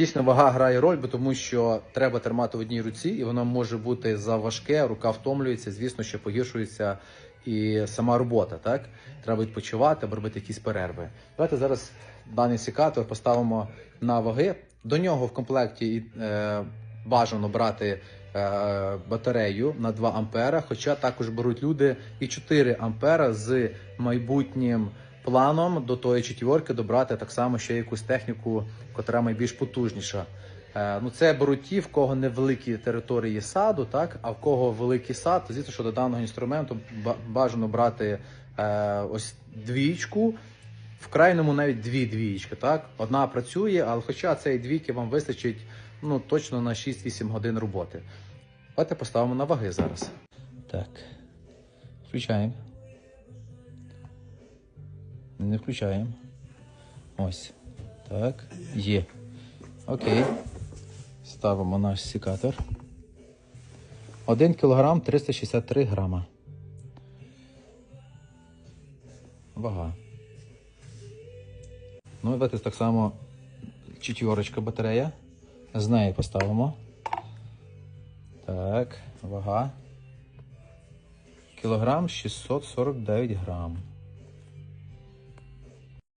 Дійсно, вага грає роль, бо тому що треба тримати в одній руці, і воно може бути заважке, рука втомлюється, звісно, що погіршується і сама робота. Так треба відпочивати робити якісь перерви. Давайте зараз даний секатор поставимо на ваги. До нього в комплекті е, бажано брати е, батарею на 2 ампера, хоча також беруть люди і 4 ампера з майбутнім планом до тої четвірки добрати так само ще якусь техніку, котра найбільш потужніша. Е, ну, це беруть ті, в кого невеликі території саду, так, а в кого великий сад, то звісно, що до даного інструменту бажано брати е, ось двічку, в крайньому навіть дві двієчки. Так? Одна працює, але хоча цієї двійки вам вистачить ну, точно на 6-8 годин роботи. Давайте поставимо на ваги зараз. Так. Включаємо. Не включаємо. Ось. Так. Є. Окей. Ставимо наш секатор. 1 кг 363 грама. Вага. Ну, і давайте так само четверочка батарея. З неї поставимо. Так, вага. Кілограм 649 грам.